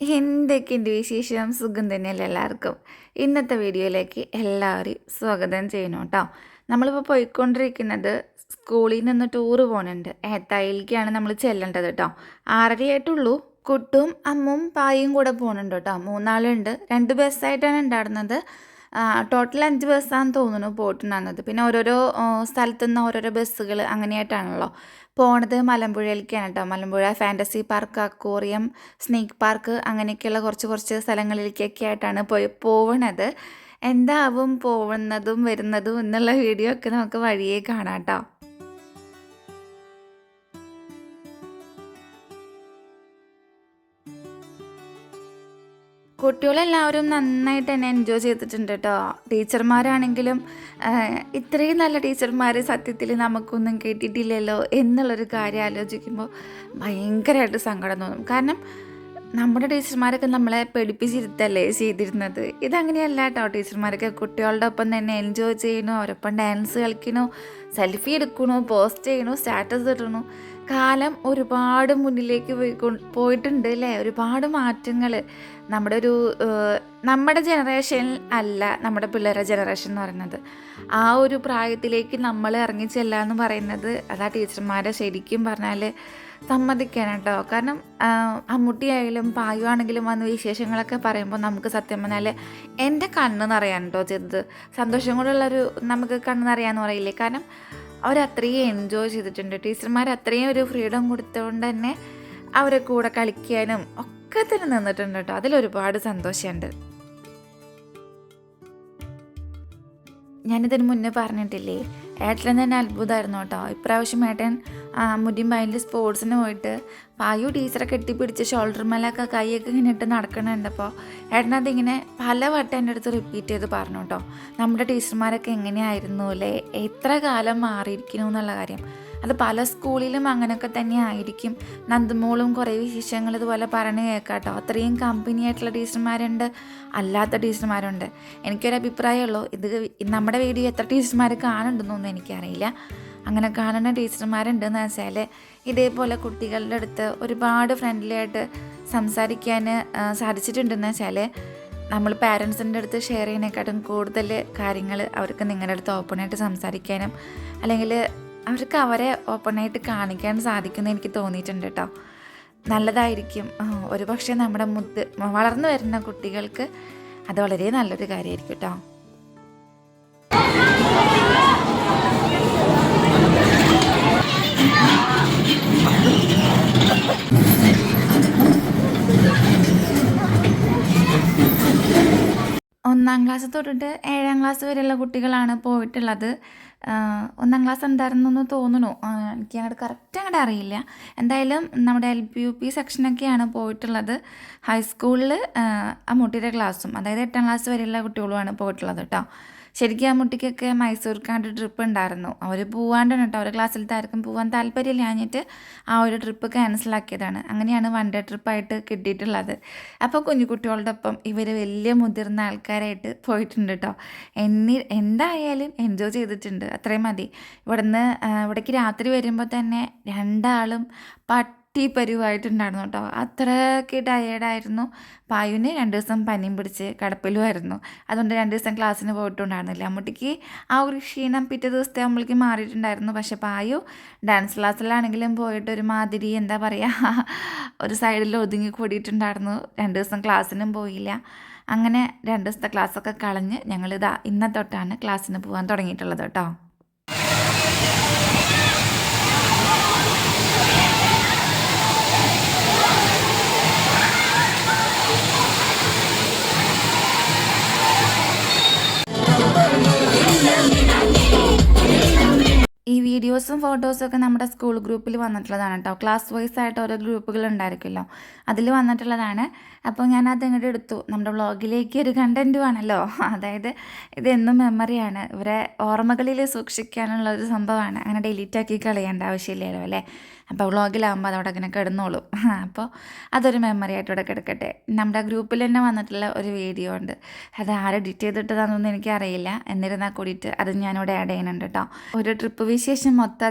എന്തൊക്കെയുണ്ട് വിശേഷം? സുഖം തന്നെയല്ലേ എല്ലാവർക്കും? ഇന്നത്തെ വീഡിയോയിലേക്ക് എല്ലാവരെയും സ്വാഗതം ചെയ്യണം കേട്ടോ. നമ്മളിപ്പോൾ പോയിക്കൊണ്ടിരിക്കുന്നത് സ്കൂളിൽ നിന്ന് ടൂറ് പോകുന്നുണ്ട് ഏത്തായിലേക്കാണ് നമ്മൾ ചെല്ലേണ്ടത് കേട്ടോ. ആറരയായിട്ടുള്ളൂ. കുട്ടും അമ്മും പായും കൂടെ പോകുന്നുണ്ട് കേട്ടോ. മൂന്നാളുണ്ട്. രണ്ട് ബസ്സായിട്ടാണ് ഉണ്ടായിരുന്നത്. ടോട്ടൽ അഞ്ച് ബസ്സാണെന്ന് തോന്നുന്നു പോയിട്ടുണ്ടായിരുന്നത്. പിന്നെ ഓരോരോ സ്ഥലത്തുനിന്ന് സ്ഥലത്തു നിന്ന് ഓരോരോ ബസ്സുകൾ അങ്ങനെയായിട്ടാണല്ലോ. പോണത് മലമ്പുഴയിലേക്കാണ് കേട്ടോ Malampuzha fantasy park aquarium snake park അങ്ങനെയൊക്കെയുള്ള കുറച്ച് കുറച്ച് സ്ഥലങ്ങളിലേക്കൊക്കെ ആയിട്ടാണ് പോയി പോവണത്. എന്താവും പോകുന്നതും വരുന്നതും എന്നുള്ള വീഡിയോ ഒക്കെ നമുക്ക് വഴിയേ കാണാം കേട്ടോ കുട്ടികളെല്ലാവരും നന്നായിട്ട് തന്നെ എൻജോയ് ചെയ്തിട്ടുണ്ട് കേട്ടോ ടീച്ചർമാരാണെങ്കിലും ഇത്രയും നല്ല ടീച്ചർമാർ സത്യത്തിൽ നമുക്കൊന്നും കേട്ടിട്ടില്ലല്ലോ എന്നുള്ളൊരു കാര്യം ആലോചിക്കുമ്പോൾ ഭയങ്കരമായിട്ട് സങ്കടം തോന്നും. കാരണം നമ്മുടെ ടീച്ചർമാരൊക്കെ നമ്മളെ പേടിപ്പിച്ചിരുത്തല്ലേ ചെയ്തിരുന്നത്? ഇതങ്ങനെയല്ല കേട്ടോ ടീച്ചർമാരൊക്കെ കുട്ടികളുടെ ഒപ്പം തന്നെ എൻജോയ് ചെയ്യണു അവരൊപ്പം ഡാൻസ് കളിക്കണു സെൽഫി എടുക്കണു പോസ്റ്റ് ചെയ്യണു സ്റ്റാറ്റസ് ഇടണു കാലം ഒരുപാട് മുന്നിലേക്ക് പോയി പോയിട്ടുണ്ട് അല്ലേ ഒരുപാട് മാറ്റങ്ങൾ നമ്മുടെ ഒരു നമ്മുടെ ജനറേഷൻ അല്ല നമ്മുടെ പിള്ളേരുടെ ജനറേഷൻ എന്ന് പറയുന്നത്. ആ ഒരു പ്രായത്തിലേക്ക് നമ്മൾ ഇറങ്ങി ചെല്ലുക എന്ന് പറയുന്നത് അതാ ടീച്ചർമാരെ ശരിക്കും പറഞ്ഞാൽ സമ്മതിക്കണം കേട്ടോ കാരണം അമ്മുട്ടിയായാലും പായുവാണെങ്കിലും വന്ന് വിശേഷങ്ങളൊക്കെ പറയുമ്പോൾ നമുക്ക് സത്യം പറഞ്ഞാൽ എന്റെ കണ്ണ് നിറയാൻ കേട്ടോ ചെയ്തത്. സന്തോഷം കൂടെയുള്ളൊരു നമുക്ക് കണ്ണ് നിറയാന്ന് പറയില്ലേ? കാരണം അവരത്രയും എൻജോയ് ചെയ്തിട്ടുണ്ട്. ടീച്ചർമാർ അത്രയും ഒരു ഫ്രീഡം കൊടുത്തുകൊണ്ട് തന്നെ അവരെ കൂടെ കളിക്കാനും ഒക്കെ തന്നെ നിന്നിട്ടുണ്ട് കേട്ടോ. അതിലൊരുപാട് സന്തോഷമുണ്ട്. ഞാനിതിന് മുന്നേ പറഞ്ഞിട്ടില്ലേ ഏട്ടൻ തന്നെ അത്ഭുതമായിരുന്നു കേട്ടോ. ഇപ്രാവശ്യം ഏട്ടൻ പൈലിൽ സ്പോർട്സിന് പോയിട്ട് പായു ടീച്ചറെ കെട്ടിപ്പിടിച്ച് ഷോൾഡർ മേലൊക്കെ കൈയൊക്കെ ഇങ്ങനെ ഇട്ട് നടക്കണുണ്ടപ്പോൾ ഏട്ടൻ അതിങ്ങനെ പല വട്ടം എന്റെ അടുത്ത് റിപ്പീറ്റ് ചെയ്ത് പറഞ്ഞു കേട്ടോ. നമ്മുടെ ടീച്ചർമാരൊക്കെ എങ്ങനെയായിരുന്നു അല്ലേ? എത്ര കാലം മാറിയിരിക്കുന്നു എന്നുള്ള കാര്യം. അത് പല സ്കൂളിലും അങ്ങനെയൊക്കെ തന്നെ ആയിരിക്കും. നന്ദമോളും കുറേ വിശേഷങ്ങൾ ഇതുപോലെ പറഞ്ഞു കേൾക്കാട്ടോ. അത്രയും കമ്പനി ആയിട്ടുള്ള ടീച്ചർമാരുണ്ട് അല്ലാത്ത ടീച്ചർമാരുണ്ട്. എനിക്കൊരു അഭിപ്രായമുള്ളൂ. ഇത് നമ്മുടെ വീഡിയോ എത്ര ടീച്ചർമാർ കാണുന്നുണ്ടെന്നൊന്നും എനിക്കറിയില്ല. അങ്ങനെ കാണുന്ന ടീച്ചർമാരുണ്ടെന്ന് വെച്ചാൽ ഇതേപോലെ കുട്ടികളുടെ അടുത്ത് ഒരുപാട് ഫ്രണ്ട്ലി ആയിട്ട് സംസാരിക്കാൻ സാധിച്ചിട്ടുണ്ടെന്ന് വെച്ചാൽ നമ്മൾ പാരൻസിന്റെ അടുത്ത് ഷെയർ ചെയ്യുന്നതിനെക്കാട്ടും കൂടുതൽ കാര്യങ്ങൾ അവർക്ക് നിങ്ങളുടെ അടുത്ത് ഓപ്പണായിട്ട് സംസാരിക്കാനും അല്ലെങ്കിൽ അവർക്ക് അവരെ ഓപ്പണായിട്ട് കാണിക്കാൻ സാധിക്കുമെന്ന് എനിക്ക് തോന്നിയിട്ടുണ്ട് കേട്ടോ. നല്ലതായിരിക്കും. ഒരു പക്ഷേ നമ്മുടെ മുത്ത് വളർന്നു വരുന്ന കുട്ടികൾക്ക് അത് വളരെ നല്ലൊരു കാര്യമായിരിക്കും കേട്ടോ. ഒന്നാം ക്ലാസ് തൊട്ടിട്ട് ഏഴാം ക്ലാസ് വരെയുള്ള കുട്ടികളാണ് പോയിട്ടുള്ളത്. ഒന്നാം ക്ലാസ് എന്തായിരുന്നെന്ന് തോന്നുന്നു. എനിക്ക് അങ്ങോട്ട് കറക്റ്റ് അങ്ങോട്ട് അറിയില്ല. എന്തായാലും നമ്മുടെ എൽ പി യു പി സെക്ഷനൊക്കെയാണ് പോയിട്ടുള്ളത്. ഹൈസ്കൂളിൽ ആ മുട്ടിയുടെ ക്ലാസ്സും അതായത് എട്ടാം ക്ലാസ് വരെയുള്ള കുട്ടികളുമാണ് പോയിട്ടുള്ളത് കേട്ടോ ശരിക്കും ആ മുട്ടിക്കൊക്കെ മൈസൂർക്കാണ്ട് ട്രിപ്പ് ഉണ്ടായിരുന്നു അവർ പോവാണ്ടാണ് കേട്ടോ അവരുടെ ക്ലാസ്സിലത്തെ ആർക്കും പോകാൻ താല്പര്യമില്ലാഞ്ഞിട്ട് ആ ഒരു ട്രിപ്പ് ക്യാൻസലാക്കിയതാണ്. അങ്ങനെയാണ് വൺ ഡേ ട്രിപ്പായിട്ട് കിട്ടിയിട്ടുള്ളത്. അപ്പോൾ കുഞ്ഞു കുട്ടികളുടെ ഒപ്പം ഇവർ വലിയ മുതിർന്ന ആൾക്കാരായിട്ട് പോയിട്ടുണ്ട് കേട്ടോ എന്നി എന്തായാലും എൻജോയ് ചെയ്തിട്ടുണ്ട്. അത്രയും മതി. ഇവിടുന്ന് ഇവിടേക്ക് രാത്രി വരുമ്പോൾ തന്നെ രണ്ടാളും പട്ടി പരുവായിട്ടുണ്ടായിരുന്നു കേട്ടോ. അത്രയ്ക്ക് ടയേർഡായിരുന്നു പായുവിന് രണ്ട് ദിവസം പനിയും പിടിച്ച് കിടപ്പിലുമായിരുന്നു. അതുകൊണ്ട് രണ്ട് ദിവസം ക്ലാസ്സിന് പോയിട്ടുണ്ടായിരുന്നില്ല. അമ്മൂട്ടിക്ക് ആ ഒരു ക്ഷീണം പിറ്റേ ദിവസത്തെ ആകുമ്പോഴേക്ക് മാറിയിട്ടുണ്ടായിരുന്നു. പക്ഷെ പായു ഡാൻസ് ക്ലാസ്സിലാണെങ്കിലും പോയിട്ട് ഒരു മാതിരി എന്താ പറയുക ഒരു സൈഡിൽ ഒതുങ്ങി കൂടിയിട്ടുണ്ടായിരുന്നു. രണ്ട് ദിവസം ക്ലാസ്സിനും പോയില്ല. അങ്ങനെ രണ്ട് ദിവസത്തെ ക്ലാസ്സൊക്കെ കളഞ്ഞ് ഞങ്ങളിതാ ഇന്നത്തൊട്ടാണ് ക്ലാസ്സിന് പോകാൻ തുടങ്ങിയിട്ടുള്ളത് കേട്ടോ. വീഡിയോസും ഫോട്ടോസും ഒക്കെ നമ്മുടെ സ്കൂൾ ഗ്രൂപ്പിൽ വന്നിട്ടുള്ളതാണ് കേട്ടോ ക്ലാസ് വൈസ് ആയിട്ട് ഓരോ ഗ്രൂപ്പുകൾ ഉണ്ടായിരിക്കുമല്ലോ. അതിൽ വന്നിട്ടുള്ളതാണ്. അപ്പോൾ ഞാൻ അത് ഇങ്ങോട്ട് എടുത്തു. നമ്മുടെ വ്ളോഗിലേക്ക് ഒരു കണ്ടന്റുമാണല്ലോ അതായത് ഇതെന്നും മെമ്മറിയാണ് ഇവരെ ഓർമ്മകളിൽ സൂക്ഷിക്കാനുള്ള ഒരു സംഭവമാണ്. അങ്ങനെ ഡിലീറ്റ് ആക്കി കളയേണ്ട ആവശ്യമില്ലല്ലോ അല്ലേ? അപ്പോൾ വ്ളോഗിലാകുമ്പോൾ അതവിടെ അങ്ങനെ കിടന്നോളും. അപ്പോൾ അതൊരു മെമ്മറി ആയിട്ട് ഇവിടെ കിടക്കട്ടെ. നമ്മുടെ ഗ്രൂപ്പിൽ തന്നെ വന്നിട്ടുള്ള ഒരു വീഡിയോ ഉണ്ട്. അത് ആര് എഡിറ്റ് ചെയ്തിട്ടതാണെന്നൊന്നും എനിക്കറിയില്ല. എന്നിരുന്നാൽ കൂടിയിട്ട് അത് ഞാനിവിടെ ആഡ് ചെയ്യുന്നുണ്ട് കേട്ടോ ഒരു ട്രിപ്പ് വിശേഷം മൊത്തം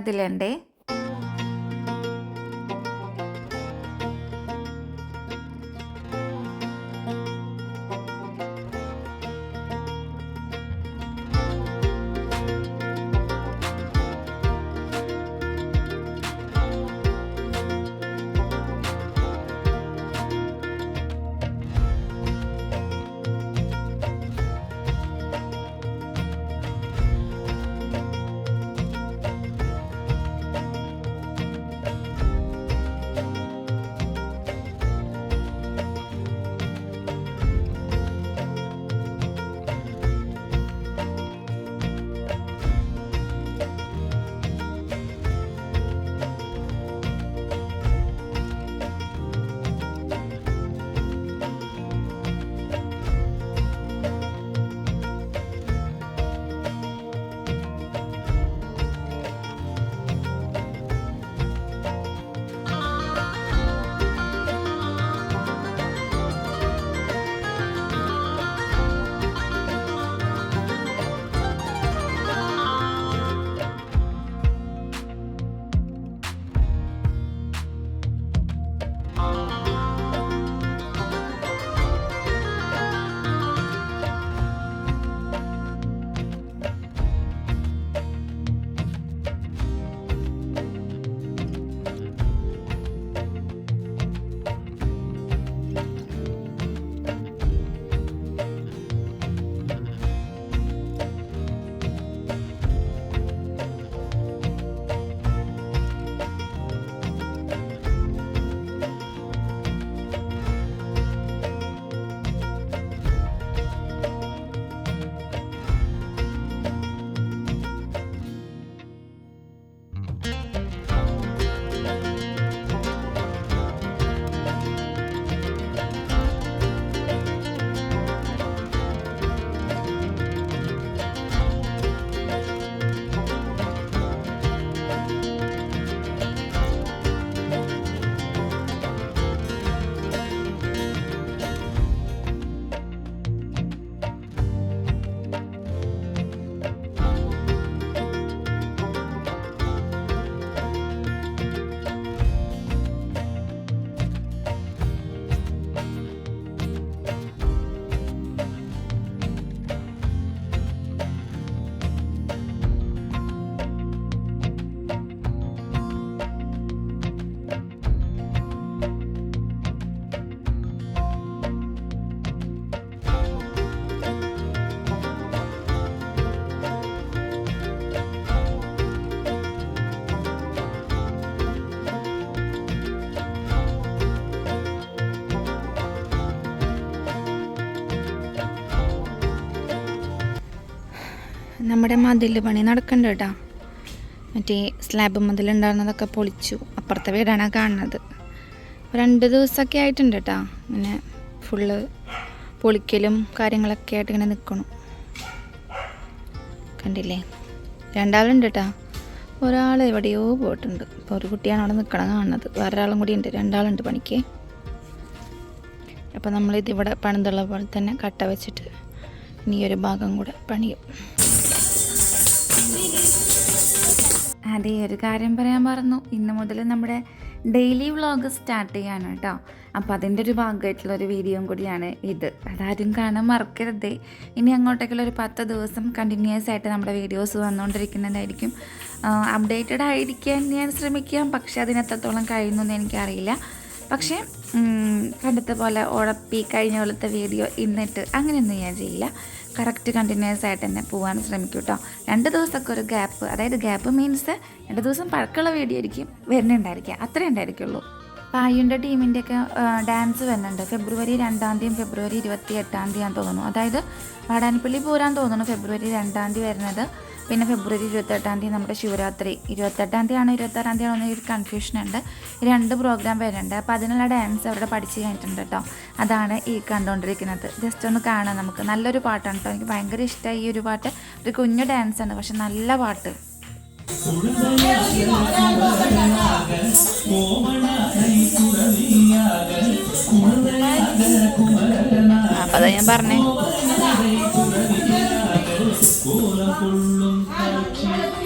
നമ്മുടെ മതിൽ പണി നടക്കണ്ട കേട്ടോ. മറ്റേ സ്ലാബ് മതിലുണ്ടായിരുന്നതൊക്കെ പൊളിച്ചു. അപ്പുറത്തെ വീടാണ് കാണുന്നത്. രണ്ട് ദിവസമൊക്കെ ആയിട്ടുണ്ട് കേട്ടോ. ഇങ്ങനെ ഫുള്ള് പൊളിക്കലും കാര്യങ്ങളൊക്കെ ആയിട്ട് ഇങ്ങനെ നിൽക്കണം കണ്ടില്ലേ? രണ്ടാളുണ്ട് കേട്ടോ. ഒരാൾ എവിടെയോ പോയിട്ടുണ്ട്. ഇപ്പോൾ ഒരു കുട്ടിയാണ് അവിടെ നിൽക്കണം കാണുന്നത്. വേറൊരാളും കൂടി ഉണ്ട്. രണ്ടാളുണ്ട് പണിക്ക്. അപ്പോൾ നമ്മളിതിവിടെ പണിതുള്ള പോലെ തന്നെ കട്ട വെച്ചിട്ട് ഇനി ഒരു ഭാഗം കൂടെ പണിയും. അതെ ഒരു കാര്യം പറയാൻ പറഞ്ഞു ഇന്ന് മുതൽ നമ്മുടെ ഡെയിലി വ്ളോഗ് സ്റ്റാർട്ട് ചെയ്യാണ് കേട്ടോ. അപ്പോൾ അതിന്റെ ഒരു ഭാഗമായിട്ടുള്ള ഒരു വീഡിയോയും കൂടിയാണ് ഇത്. അതാരും കാണാൻ മറക്കരുതേ. ഇനി അങ്ങോട്ടേക്കുള്ള ഒരു പത്ത് ദിവസം കണ്ടിന്യൂസ് ആയിട്ട് നമ്മുടെ വീഡിയോസ് വന്നുകൊണ്ടിരിക്കുന്നതായിരിക്കും. അപ്ഡേറ്റഡ് ആയിരിക്കാൻ ഞാൻ ശ്രമിക്കാം. പക്ഷേ അതിനെത്രത്തോളം കഴിയുന്നു എനിക്കറിയില്ല. പക്ഷേ കണ്ടത്തെ പോലെ ഉഴപ്പി കഴിഞ്ഞ പോലത്തെ വീഡിയോ ഇന്നിട്ട് അങ്ങനെയൊന്നും ഞാൻ ചെയ്യില്ല. കറക്റ്റ് കണ്ടിന്യൂസ് ആയിട്ട് തന്നെ പോകാൻ ശ്രമിക്കും കേട്ടോ രണ്ട് ദിവസമൊക്കെ ഒരു ഗ്യാപ്പ് അതായത് ഗ്യാപ്പ് മീൻസ് രണ്ട് ദിവസം പഴക്കമുള്ള വീഡിയോ ആയിരിക്കും വരുന്നുണ്ടായിരിക്കുക. അത്രേ ഉണ്ടായിരിക്കുള്ളൂ. പായുന്റെ ടീമിന്റെയൊക്കെ ഡാൻസ് വരുന്നുണ്ട്. ഫെബ്രുവരി രണ്ടാം തീയതി ഫെബ്രുവരി ഇരുപത്തി എട്ടാം തീയതിയാന്ന് തോന്നുന്നു. അതായത് വാടാനപ്പള്ളി പോരാൻ തോന്നുന്നു ഫെബ്രുവരി രണ്ടാം തീയതി വരുന്നത്. പിന്നെ ഫെബ്രുവരി ഇരുപത്തെട്ടാം തീയതി നമ്മുടെ ശിവരാത്രി. ഇരുപത്തെട്ടാം തീയതി ആണോ ഇരുപത്താറാം തീയതി ആണോ ഒരു കൺഫ്യൂഷൻ ഉണ്ട്. രണ്ട് പ്രോഗ്രാം വരുന്നുണ്ട്. അപ്പോൾ അതിനുള്ള ഡാൻസ് അവരുടെ പഠിച്ച് കഴിഞ്ഞിട്ടുണ്ട് കേട്ടോ അതാണ് ഈ കണ്ടുകൊണ്ടിരിക്കുന്നത് ജസ്റ്റ് ഒന്ന് കാണാം നമുക്ക്. നല്ലൊരു പാട്ടാണ് കേട്ടോ എനിക്ക് ഭയങ്കര ഇഷ്ടമായി ഈ ഒരു പാട്ട്. ഒരു കുഞ്ഞു ഡാൻസാണ് പക്ഷെ നല്ല പാട്ട്. അപ്പൊ അതാ ഞാൻ പറഞ്ഞേ.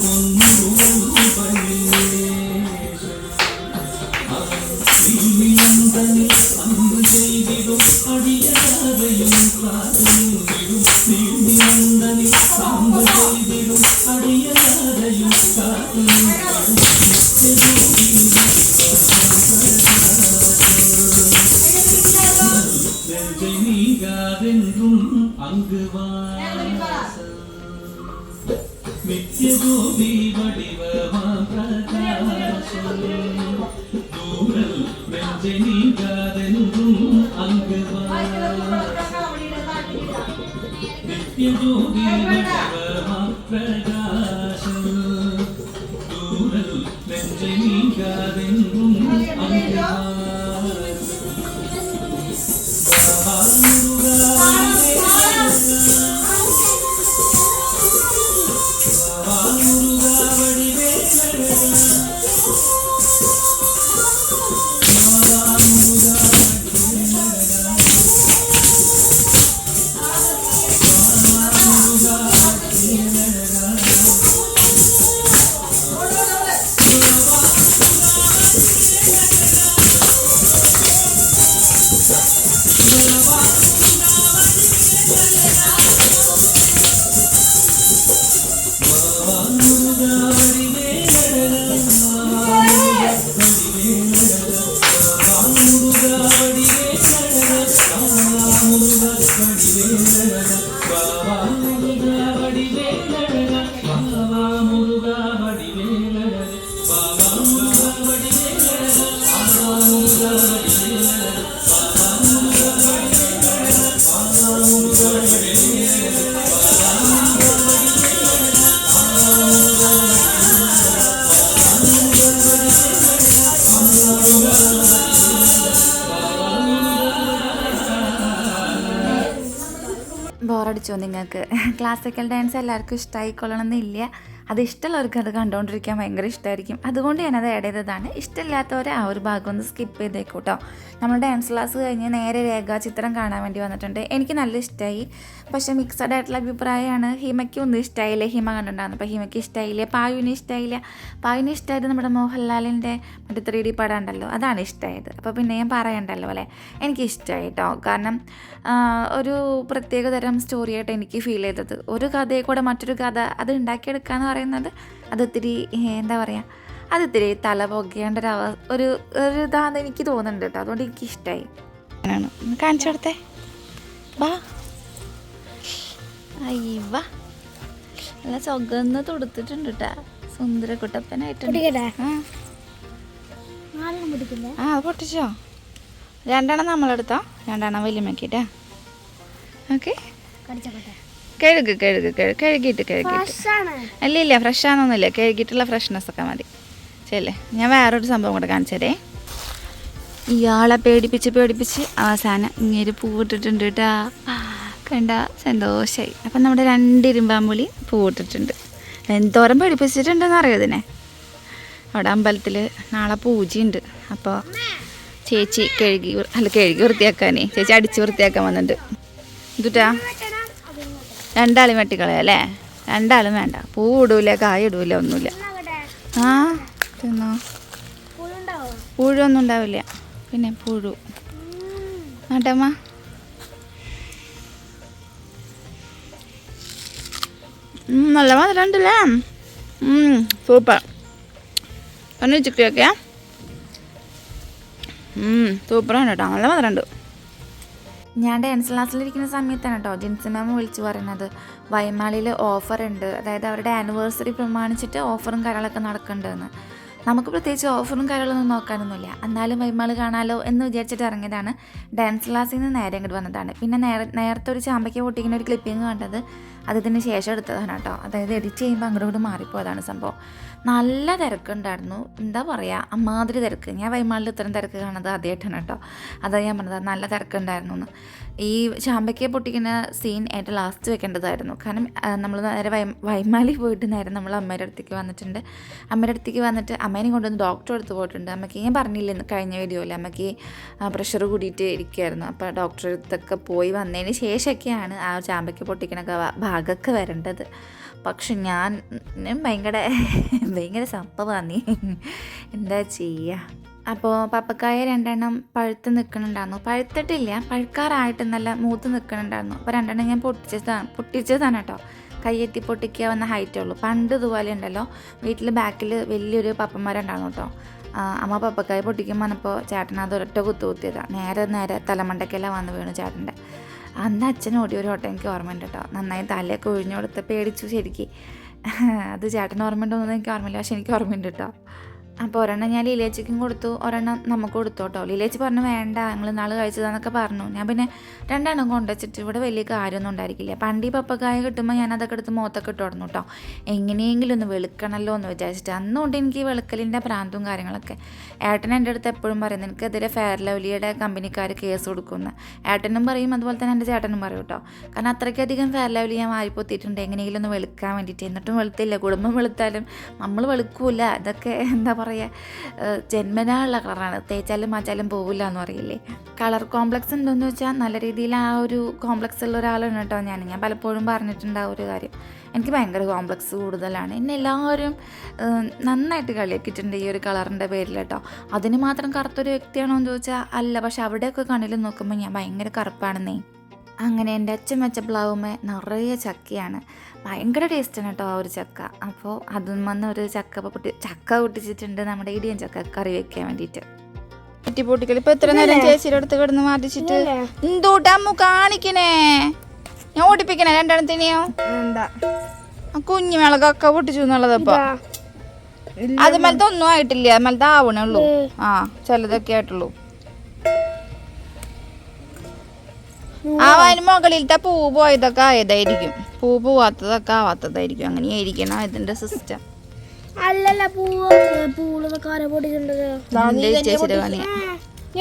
我们。പ്രകാശം. ദൂരതു നെഞ്ചനീകാതെ Yes. പഠിച്ചോ നിങ്ങൾക്ക്? ക്ലാസിക്കൽ ഡാൻസ് എല്ലാവർക്കും ഇഷ്ടമായിക്കൊള്ളണമെന്നില്ല അത് ഇഷ്ടമുള്ളവർക്ക് അത് കണ്ടുകൊണ്ടിരിക്കാൻ ഭയങ്കര ഇഷ്ടമായിരിക്കും അതുകൊണ്ട് ഞാനത് ആഡ് ചെയ്തതാണ്. ഇഷ്ടമില്ലാത്തവരെ ആ ഒരു ഭാഗം ഒന്ന് സ്കിപ്പ് ചെയ്തേക്കൂട്ടോ നമ്മൾ ഡാൻസ് ക്ലാസ് കഴിഞ്ഞ് നേരെ രേഖാചിത്രം കാണാൻ വേണ്ടി വന്നിട്ടുണ്ട്. എനിക്ക് നല്ല ഇഷ്ടമായി പക്ഷേ മിക്സഡ് ആയിട്ടുള്ള അഭിപ്രായമാണ്. ഹിമയ്ക്ക് ഒന്നും ഇഷ്ടമായില്ല ഹിമ കണ്ടിട്ടുണ്ടായിരുന്നു. അപ്പോൾ ഹിമയ്ക്ക് ഇഷ്ടമായില്ല പായുവിന് ഇഷ്ടമായില്ല പായുവിന് ഇഷ്ടമായത് നമ്മുടെ മോഹൻലാലിന്റെ മറ്റേ ത്രീ ഡി പടം ഉണ്ടല്ലോ അതാണ് ഇഷ്ടമായത് അപ്പോൾ പിന്നെ ഞാൻ പറയണ്ടല്ലോ അല്ലേ? എനിക്ക് ഇഷ്ടമായി കേട്ടോ കാരണം ഒരു പ്രത്യേകതരം സ്റ്റോറിയായിട്ട് എനിക്ക് ഫീൽ ചെയ്തത്. ഒരു കഥയെ കൂടെ മറ്റൊരു കഥ അത് ഉണ്ടാക്കിയെടുക്കുക എന്ന് പറയുന്നത്? അതൊത്തിരി എന്താ പറയുക അത് ഇത്തിരി തല പൊക്കേണ്ട ഒരു അവ ഒരു ഒരു ഇതാന്ന് എനിക്ക് തോന്നുന്നുണ്ട് കേട്ടോ. അതുകൊണ്ട് എനിക്ക് ഇഷ്ടമായി അങ്ങനെയാണ് കാണിച്ചു കൊടുത്തേ. വാ. അയ്യവ നല്ല സുഗന്ന് തൊടുത്തിട്ടുണ്ട് കേട്ടാ. സുന്ദര കുട്ടപ്പനായിട്ടുണ്ട്? ആ. അത് പൊട്ടിച്ചോ? രണ്ടെണ്ണം നമ്മളെടുത്തോ? രണ്ടെണ്ണം വലിയ മക്കിട്ടാ ഓക്കെ. കഴുകു കഴുകു കഴുകു കഴുകിയിട്ട് കഴുകിയിട്ട്. അല്ല ഇല്ല ഫ്രഷ് ആണെന്നൊന്നുമില്ല കഴുകിയിട്ടുള്ള ഫ്രഷ്നെസ് ഒക്കെ മതി. ശരിയല്ലേ ഞാൻ വേറൊരു സംഭവം കൂടെ കാണിച്ചതേ ഇയാളെ പേടിപ്പിച്ച് പേടിപ്പിച്ച് അവസാനം ഇങ്ങനെ പൂവിട്ടിട്ടുണ്ട് കേട്ടാ. കണ്ട സന്തോഷമായി അപ്പം നമ്മുടെ രണ്ട് ഇരുമ്പാമ്പുളി പൂവിട്ടിട്ടുണ്ട്. എന്തോരം പേടിപ്പിച്ചിട്ടുണ്ടെന്ന് അറിയോ ഇതിനെ? അവിടെ അമ്പലത്തിൽ നാളെ പൂജയുണ്ട്. അപ്പോൾ ചേച്ചി കഴുകി അല്ല കഴുകി വൃത്തിയാക്കാനേ. ചേച്ചി അടിച്ച് വൃത്തിയാക്കാൻ വന്നിട്ടുണ്ട്. എന്തുട്ടാ രണ്ടാളും വെട്ടിക്കളയല്ലേ രണ്ടാളും വേണ്ട. പൂ ഇടൂല കായ ഇടൂല ഒന്നുമില്ല. ആ തിന്നോ? പുഴുവൊന്നും ഉണ്ടാവില്ല. പിന്നെ പുഴു. നട്ടമ്മ നല്ല മധുരം ഉണ്ടല്ലേ സൂപ്പർ. ഒന്ന് ചിക്കയൊക്കെയാ സൂപ്പറാണ് കേട്ടോ. നല്ല മധുരം ഉണ്ട് ഞാൻ ഡാൻസ് ക്ലാസ്സിലിരിക്കുന്ന സമയത്താണ് കേട്ടോ ജിൻസി മാം വിളിച്ചു പറയുന്നത്. വൈമാളിയിൽ ഓഫർ ഉണ്ട്. അതായത് അവരുടെ ആനിവേഴ്സറി പ്രമാണിച്ചിട്ട് ഓഫറും കാര്യങ്ങളൊക്കെ നടക്കുന്നുണ്ടെന്ന് നമുക്ക് പ്രത്യേകിച്ച് ഓഫറും കാര്യങ്ങളൊന്നും നോക്കാനൊന്നുമില്ല. എന്നാലും വൈമാൾ കാണാലോ എന്ന് വിചാരിച്ചിട്ട് ഇറങ്ങിയതാണ്. ഡാൻസ് ക്ലാസ്സിൽ നിന്ന് നേരെ ഇങ്ങോട്ട് വന്നതാണ്. പിന്നെ നേരെ നേരത്തെ ഒരു ചാമ്പയ്ക്ക് പൊട്ടിക്കുന്ന ഒരു ക്ലിപ്പിംഗ് കണ്ടത് അത് ഇതിന് ശേഷം എടുത്തതാണ് കേട്ടോ. അതായത് എഡിറ്റ് ചെയ്യുമ്പോൾ അങ്ങോട്ട് ഇങ്ങോട്ട് മാറിപ്പോയതാണ് സംഭവം. നല്ല തിരക്കുണ്ടായിരുന്നു. എന്താ പറയുക അമ്മാതിരി തിരക്ക്. ഞാൻ വൈമാളിൽ ഇത്രയും തിരക്ക് കാണുന്നത് ആദ്യമായിട്ടാണ് കേട്ടോ. അതാ ഞാൻ പറഞ്ഞത് നല്ല തിരക്കുണ്ടായിരുന്നു എന്ന് ഈ ചാമ്പയ്ക്ക പൊട്ടിക്കുന്ന സീൻ ഏറ്റവും ലാസ്റ്റ് വെക്കേണ്ടതായിരുന്നു. കാരണം നമ്മൾ നേരെ വൈ വൈമാലി പോയിട്ട് നേരെ നമ്മൾ അമ്മയുടെ അടുത്തേക്ക് വന്നിട്ടുണ്ട്. അമ്മയുടെ അടുത്തേക്ക് വന്നിട്ട് അമ്മേനെ കൊണ്ടുവന്ന് ഡോക്ടറെ എടുത്ത് പോയിട്ടുണ്ട്. അമ്മയ്ക്ക് ഞാൻ പറഞ്ഞില്ല കഴിഞ്ഞ വീഡിയോയിൽ അമ്മയ്ക്ക് പ്രഷർ കൂടിയിട്ട് ഇരിക്കുമായിരുന്നു അപ്പോൾ ഡോക്ടറെ അടുത്തൊക്കെ പോയി വന്നതിന് ശേഷമൊക്കെയാണ് ആ ചാമ്പയ്ക്ക പൊട്ടിക്കണ ക- ഭാഗമൊക്കെ വരേണ്ടത്. പക്ഷെ ഞാൻ ഭയങ്കര ഭയങ്കര സംഭവമാണ് എന്താ ചെയ്യുക അപ്പോൾ പപ്പക്കായ രണ്ടെണ്ണം പഴുത്ത് നിൽക്കണുണ്ടായിരുന്നു പഴുത്തിട്ടില്ല പഴുക്കാറായിട്ട് നല്ല മൂത്ത് നിൽക്കണുണ്ടായിരുന്നു അപ്പോൾ രണ്ടെണ്ണം ഞാൻ പൊട്ടിച്ചതാണ് പൊട്ടിച്ചതാണ് കേട്ടോ. കയ്യെത്തി പൊട്ടിക്കുക വന്ന ഹൈറ്റേ ഉള്ളൂ. പണ്ട് ഇതുപോലെ ഉണ്ടല്ലോ വീട്ടിൽ ബാക്കിൽ വലിയൊരു പപ്പന്മാരുണ്ടായിരുന്നു കേട്ടോ. അമ്മ പപ്പക്കായ പൊട്ടിക്കുമ്പോൾ വന്നപ്പോൾ ചേട്ടൻ ഒരൊറ്റ കുത്തു കുത്തിയതാണ് നേരെ നേരെ തലമണ്ടക്കെല്ലാം വന്ന് വീണു ചേട്ടന്റെ. അന്ന് അച്ഛൻ ഓടി ഒരു ഓട്ടം എനിക്ക് ഓർമ്മയുണ്ട് കേട്ടോ നന്നായി തലയൊക്കെ ഒഴിഞ്ഞു കൊടുത്ത് പേടിച്ചു ശരിക്ക്. അത് ചേട്ടൻ ഓർമ്മയുണ്ടോ എന്നൊന്നും എനിക്ക് ഓർമ്മയില്ല പക്ഷെ എനിക്ക് ഓർമ്മയുണ്ട് കേട്ടോ അപ്പോൾ ഒരെണ്ണം ഞാൻ ലീലേച്ചിക്കും കൊടുത്തു ഒരെണ്ണം നമുക്ക് കൊടുത്തു കേട്ടോ. ലീലേച്ചി പറഞ്ഞു വേണ്ട ഞങ്ങൾ നാളെ കഴിച്ചതാന്നൊക്കെ പറഞ്ഞു. ഞാൻ പിന്നെ രണ്ടെണ്ണം കൊണ്ടുവച്ചിട്ട് ഇവിടെ വലിയ കാര്യമൊന്നും ഉണ്ടായിരിക്കില്ല. പണ്ട് ഈ പപ്പക്കായ കിട്ടുമ്പോൾ ഞാൻ അതൊക്കെ എടുത്ത് മുഖത്തൊക്കെ ഇട്ട് കേട്ടോ. എങ്ങനെയെങ്കിലും ഒന്ന് വെളുക്കണമല്ലോ എന്ന് വിചാരിച്ചിട്ട്. അന്നുകൊണ്ട് എനിക്ക് വെളുക്കലിന്റെ പ്രാന്തും കാര്യങ്ങളൊക്കെ. ഏട്ടൻ എന്റെ അടുത്ത് എപ്പോഴും പറയും എനിക്കെതിരെ ഫെയർ ലവ്ലിയുടെ കമ്പനിക്കാർ കേസ് കൊടുക്കുന്നു. ഏട്ടനും പറയും അതുപോലെ തന്നെ എന്റെ ചേട്ടനും പറയും കേട്ടോ. കാരണം അത്രയ്ക്കധികം ഫെയർ ലവ്ലി ഞാൻ വാരിപ്പൊത്തിയിട്ടുണ്ട് എങ്ങനെയെങ്കിലും ഒന്ന് വെളുക്കാൻ വേണ്ടിയിട്ട്. എന്നിട്ടും വെളുത്തില്ല. കുടുംബം വെളുത്താലും നമ്മൾ വെളുക്കൂല. ഇതൊക്കെ എന്താ പറയുക ജന്മനാ ഉള്ള കളറാണ്. തേച്ചാലും മാച്ചാലും പോവില്ല എന്ന് പറയില്ലേ? കളർ കോംപ്ലക്സ് ഉണ്ടോയെന്ന് വെച്ചാൽ നല്ല രീതിയിൽ ആ ഒരു കോംപ്ലക്സ് ഉള്ള ഒരാളാണ് കേട്ടോ ഞാൻ ഞാൻ പലപ്പോഴും പറഞ്ഞിട്ടുണ്ട് ആ ഒരു കാര്യം. എനിക്ക് ഭയങ്കര കോംപ്ലക്സ് കൂടുതലാണ്. എന്നെ എല്ലാവരും നന്നായിട്ട് കളിയാക്കിയിട്ടുണ്ട് ഈ ഒരു കളറിന്റെ പേരിൽ കേട്ടോ. അതിന് മാത്രം കറുത്തൊരു വ്യക്തിയാണോ എന്ന് ചോദിച്ചാൽ അല്ല. പക്ഷെ അവിടെയൊക്കെ കണ്ണിൽ നോക്കുമ്പോൾ ഞാൻ ഭയങ്കര കറുപ്പാണെന്നേ. അങ്ങനെ എന്റെ അച്ഛൻ വെച്ച പ്ലാവുമേ നിറയെ ചക്കയാണ്. ഭയങ്കര ടേസ്റ്റാണ് കേട്ടോ ആ ഒരു ചക്ക. അപ്പോൾ അതും വന്ന് ഒരു ചക്ക പൊട്ടി ചക്ക പൊട്ടിച്ചിട്ടുണ്ട് നമ്മുടെ ഇടിയൻ ചക്ക കറി വെക്കാൻ വേണ്ടിയിട്ട് പൊട്ടി പൊട്ടിക്കൽ ഇപ്പൊ എത്ര നേരം ചേച്ചിയുടെ അടുത്ത് കിടന്ന് മാറ്റിച്ചിട്ട്? അമ്മു കാണിക്കണേ? ഞാൻ ഓടിപ്പിക്കണേ. രണ്ടെണ്ണത്തിനെയോ എന്താ? ആ കുഞ്ഞു മിളകൊക്കെ പൊട്ടിച്ചു എന്നുള്ളതപ്പോ അത് മലത്തൊന്നും ആയിട്ടില്ല. മേലത്തെ ആവണേ ഉള്ളൂ. ആ ചിലതൊക്കെ ആയിട്ടുള്ളൂ. ആ അതിന് മുകളിലത്തെ പൂ പോയതൊക്കെ ആയതായിരിക്കും. പൂ പോവാത്തതൊക്കെ ആവാത്തതായിരിക്കും. അങ്ങനെ ആയിരിക്കണം ഇതിന്റെ സിസ്റ്റം അല്ലല്ല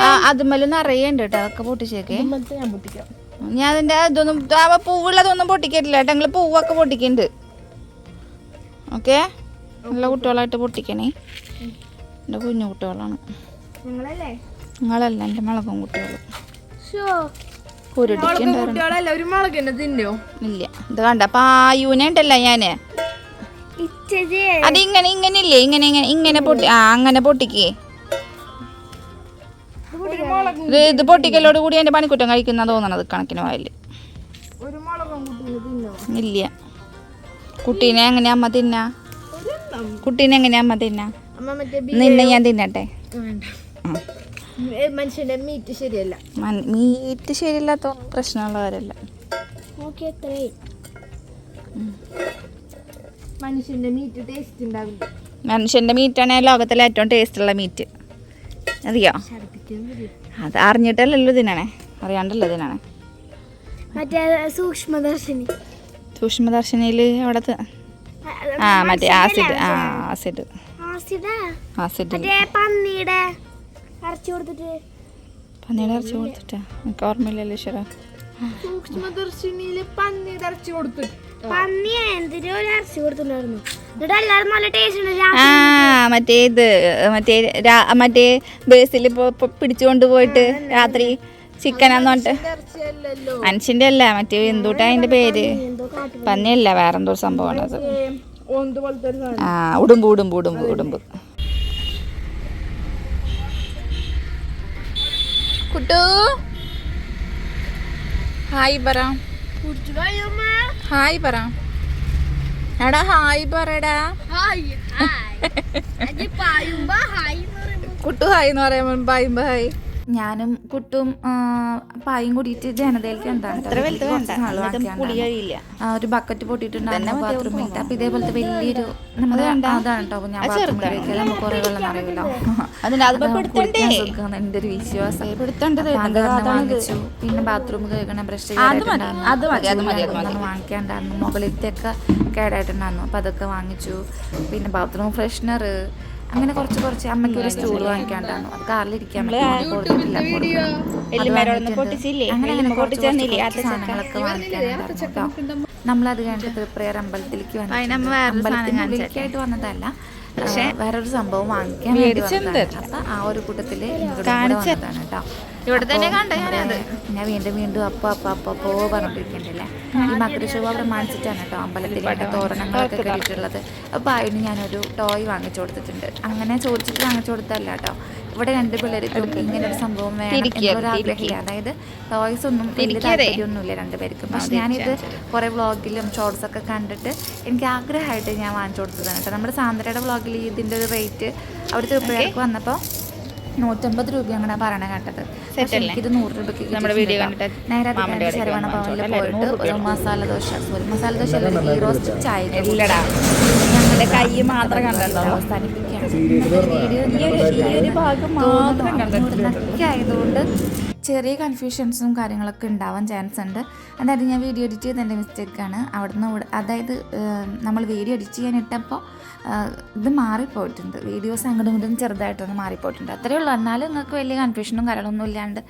ആ അതുമല്ല നിറയുണ്ട് കേട്ടോ അതൊക്കെ പൊട്ടിച്ചേക്കേ. ഞാൻ അതിന്റെ ഇതൊന്നും അവ പൂവുള്ളതൊന്നും പൊട്ടിക്കില്ല കേട്ടോ ഞങ്ങൾ പൂവൊക്കെ പൊട്ടിക്കുന്നുണ്ട് ഓക്കെ? നല്ല കുട്ടികളായിട്ട് പൊട്ടിക്കണേ. എന്റെ കുഞ്ഞു കുട്ടികളാണ്. നിങ്ങളല്ലേ? എന്റെ മുളകും കുട്ടികൾ ഇല്ല. ഇത് കണ്ട? പായൂനെ ഉണ്ടല്ലോ ഞാൻ. അത് ഇങ്ങനെ ഇങ്ങനെ ഇല്ലേ? ഇങ്ങനെ ഇങ്ങനെ ഇങ്ങനെ പൊട്ടി ആ അങ്ങനെ പൊട്ടിക്കേ. ഇത് ഇത് പൊട്ടിക്കലോട് കൂടി എന്റെ പണിക്കുറ്റം കഴിക്കുന്ന തോന്നണത് കണക്കിന് വായിൽ. ഒരു മുളകും കുട്ടീനെ തിന്നോ? ഇല്ല. കുട്ടീനെ എങ്ങനെ അമ്മ തിന്ന? കുട്ടീനെ എങ്ങനെ അമ്മ തിന്ന? നിന്നെ ഞാൻ തിന്നട്ടെ. മനുഷ്യന്റെ മീറ്റ് ശരിയല്ല. മീറ്റ് ശരിയല്ലാത്ത നോക്കി എത്രയും മനുഷ്യന്റെ മീറ്റ് ടേസ്റ്റ് ഉണ്ടാവില്ല. മനുഷ്യന്റെ മീറ്റാണ് ലോകത്തിലെ ഏറ്റവും ടേസ്റ്റുള്ള മീറ്റ് അറിയോ? അത് അറിഞ്ഞിട്ടല്ലല്ലോ ഇതിനാണേ. അറിയാണ്ടല്ലോ ഇതിനാണേ. മറ്റേ സൂക്ഷ്മദർശിനി. സൂക്ഷ്മദർശിനിയിൽ അവിടെ ആ മറ്റേ ആസിഡ് ആ ആസിഡ്. ആസിഡാ? പന്നിയുടെ അരച്ചു കൊടുത്തിട്ട് പന്നിയുടെ ഇറച്ചി കൊടുത്തിട്ടാ? എനിക്ക് ഓർമ്മയില്ലല്ലോ ഈശ്വര? സൂക്ഷ്മദർശിനിയിൽ കൊടുത്തു. പന്നി എന്തിനോ ഒരു അരച്ചു കൊടുത്തിട്ടുണ്ടായിരുന്നു. എന്നിട്ട് എല്ലാവരും നല്ല ടേസ്റ്റ് ആ മറ്റേ ഇത് മറ്റേ മറ്റേ ബേസിൽ പിടിച്ചുകൊണ്ട് പോയിട്ട് രാത്രി ചിക്കനാന്ന് പറഞ്ഞിട്ട്. മനുഷ്യന്റെ അല്ല മറ്റേ എന്തുട്ടാ അതിന്റെ പേര്? പന്നിയല്ല വേറെന്തോ സംഭവമാണത്. സംഭവമാണ് അത് ആ ഉടുമ്പ് ഉടുമ്പ് ഉടുമ്പ് ഉടുമ്പ്. കുട്ടു. ഹായ് പറ. ഹായ് പറ. എടാ ഹായ് പറയുമ്പോ കുട്ടു ഹായ് എന്ന് പറയുമ്പോൾ പായുമ്പോ ഹായ്. ഞാനും കുട്ടും പായും കൂടിയിട്ട് ജനതയിലേക്ക് എന്താണ് ഒരു ബക്കറ്റ് പൊട്ടിയിട്ടുണ്ടായിരുന്നു ബാത്റൂമിൽ അപ്പൊ ഇതേപോലത്തെ വലിയൊരു നമ്മുടെ അതാണ് കേട്ടോ. ഞാൻ ബാത്റൂമിൽ കഴിക്കാൻ നമുക്ക് കുറെ വെള്ളം അറിയില്ലോ. എന്റെ ഒരു വിശ്വാസം. വാങ്ങിച്ചു. പിന്നെ ബാത്റൂം കേൾക്കണ ബ്രഷ് വാങ്ങിക്കാണ്ടായിരുന്നു. മുകളിലത്തെ ഒക്കെ കേടായിട്ടുണ്ടായിരുന്നു അപ്പൊ അതൊക്കെ വാങ്ങിച്ചു. പിന്നെ ബാത്റൂം ഫ്രഷ്നർ അങ്ങനെ കുറച്ച് കുറച്ച് അമ്മയ്ക്ക് ഒരു സ്റ്റൂൾ വാങ്ങിക്കാണ്ടാണ് അത് കാറിലിരിക്കാൻ സാധനങ്ങളൊക്കെ വാങ്ങിക്കാനുണ്ടായിരുന്നു നമ്മളത് കഴിഞ്ഞിട്ട് തൃപ്രയർ അമ്പലത്തിലേക്ക് വന്നു വന്നതല്ല. പക്ഷെ വേറൊരു സംഭവം വാങ്ങിക്കാൻ വേണ്ടി അപ്പൊ ആ ഒരു കൂട്ടത്തിൽ കാണിച്ചതാണ് കേട്ടോ. ഇവിടെ തന്നെ കണ്ട ഞാനത്. ഞാൻ വീണ്ടും വീണ്ടും അപ്പ അപ്പ അപ്പ പോ പറഞ്ഞോണ്ടിരിക്കണ്ടല്ലേ ഈ മകരശോഭ പ്രമാണിച്ചിട്ടാണ് കേട്ടോ അമ്പലത്തിലെ തോരണങ്ങളൊക്കെ കെട്ടിയിട്ടുള്ളത് അപ്പൊ അതിന് ഞാനൊരു ടോയ് വാങ്ങിച്ചു കൊടുത്തിട്ടുണ്ട്. അങ്ങനെ ചോദിച്ചിട്ട് വാങ്ങിച്ചു കൊടുത്തല്ല കേട്ടോ. ഇവിടെ രണ്ട് പിള്ളേർക്കും ഇങ്ങനെ ഒരു സംഭവം വേണം എന്നൊരു അതായത് ടോയ്സ് ഒന്നും വലിയ താല്പര്യമൊന്നുമില്ല രണ്ടുപേർക്കും പക്ഷെ ഞാനിത് കുറേ വ്ളോഗിലും ഷോർട്സ് ഒക്കെ കണ്ടിട്ട് എനിക്ക് ആഗ്രഹമായിട്ട് ഞാൻ വാങ്ങിച്ചു കൊടുത്തതാണ് കേട്ടോ. നമ്മുടെ സാന്ദ്രയുടെ വ്ളോഗിൽ ഇതിന്റെ ഒരു റേറ്റ് അവിടുത്തെ പിള്ളേർക്ക് വന്നപ്പോൾ നൂറ്റമ്പത് രൂപയാണ് ഞാൻ പറയണ കേട്ടത്. പക്ഷെ എനിക്കിത് നൂറ് രൂപയ്ക്ക് നമ്മുടെ വീഡിയോ കണ്ടിട്ട് നേരെ അത് ശരവണ ഭവനിൽ പോയിട്ട് ഒരു മസാല ദോശ ഒരു മസാല ദോശ അല്ല റോസ്റ്റ് ചായ ഇല്ലടാ. ഞങ്ങളുടെ കൈ മാത്രം കണ്ടല്ലോ. അവസാനിപ്പിക്കുകയാണ്. ഈ ഒരു ഭാഗം മാത്രം ആയതുകൊണ്ട് ചെറിയ കൺഫ്യൂഷൻസും കാര്യങ്ങളൊക്കെ ഉണ്ടാവാൻ ചാൻസ് ഉണ്ട്. അതായത് ഞാൻ വീഡിയോ എഡിറ്റ് ചെയ്തതിന്റെ മിസ്റ്റേക്കാണ് അവിടുന്ന് അതായത് നമ്മൾ വീഡിയോ എഡിറ്റ് ചെയ്യാൻ ഇട്ടപ്പോൾ ഇത് മാറിപ്പോയിട്ടുണ്ട്. വീഡിയോസ് അങ്ങോട്ടും ഇങ്ങോട്ടും ചെറുതായിട്ടൊന്ന് മാറിപ്പോയിട്ടുണ്ട്. അത്രയേ ഉള്ളൂ. എന്നാലും നിങ്ങൾക്ക് വലിയ കൺഫ്യൂഷനും കാര്യങ്ങളൊന്നും ഇല്ലാണ്ട്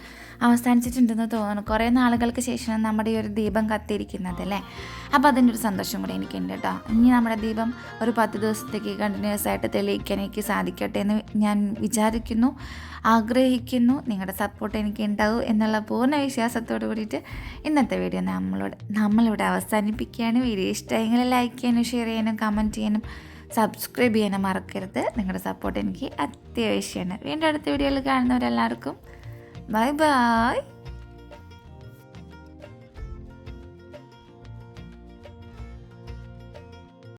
അവസാനിച്ചിട്ടുണ്ടെന്ന് തോന്നുന്നു. കുറേ നാളുകൾക്ക് ശേഷം നമ്മുടെ ഈ ഒരു ദീപം കത്തിയിരിക്കുന്നത് അല്ലേ? അപ്പോൾ അതിന്റെ ഒരു സന്തോഷം കൂടി എനിക്കുണ്ട് കേട്ടോ. ഇനി നമ്മുടെ ദീപം ഒരു പത്ത് ദിവസത്തേക്ക് കണ്ടിന്യൂസ് ആയിട്ട് തെളിയിക്കാൻ എനിക്ക് സാധിക്കട്ടെ എന്ന് ഞാൻ വിചാരിക്കുന്നു. ആഗ്രഹിക്കുന്നു. നിങ്ങളുടെ സപ്പോർട്ട് എനിക്ക് ഉണ്ടാവും എന്നുള്ള പൂർണ വിശ്വാസത്തോട് കൂടിയിട്ട് ഇന്നത്തെ വീഡിയോ നമ്മളോട് നമ്മളിവിടെ അവസാനിപ്പിക്കുകയാണ്. വീഡിയോ ഇഷ്ടമെങ്കിൽ ലൈക്ക് ചെയ്യാനും ഷെയർ ചെയ്യാനും കമന്റ് ചെയ്യാനും സബ്സ്ക്രൈബ് ചെയ്യാനും മറക്കരുത്. നിങ്ങളുടെ സപ്പോർട്ട് എനിക്ക് അത്യാവശ്യമാണ്. വീണ്ടും അടുത്ത വീഡിയോയിൽ കാണുന്നവരെല്ലാവർക്കും ബൈ ബൈ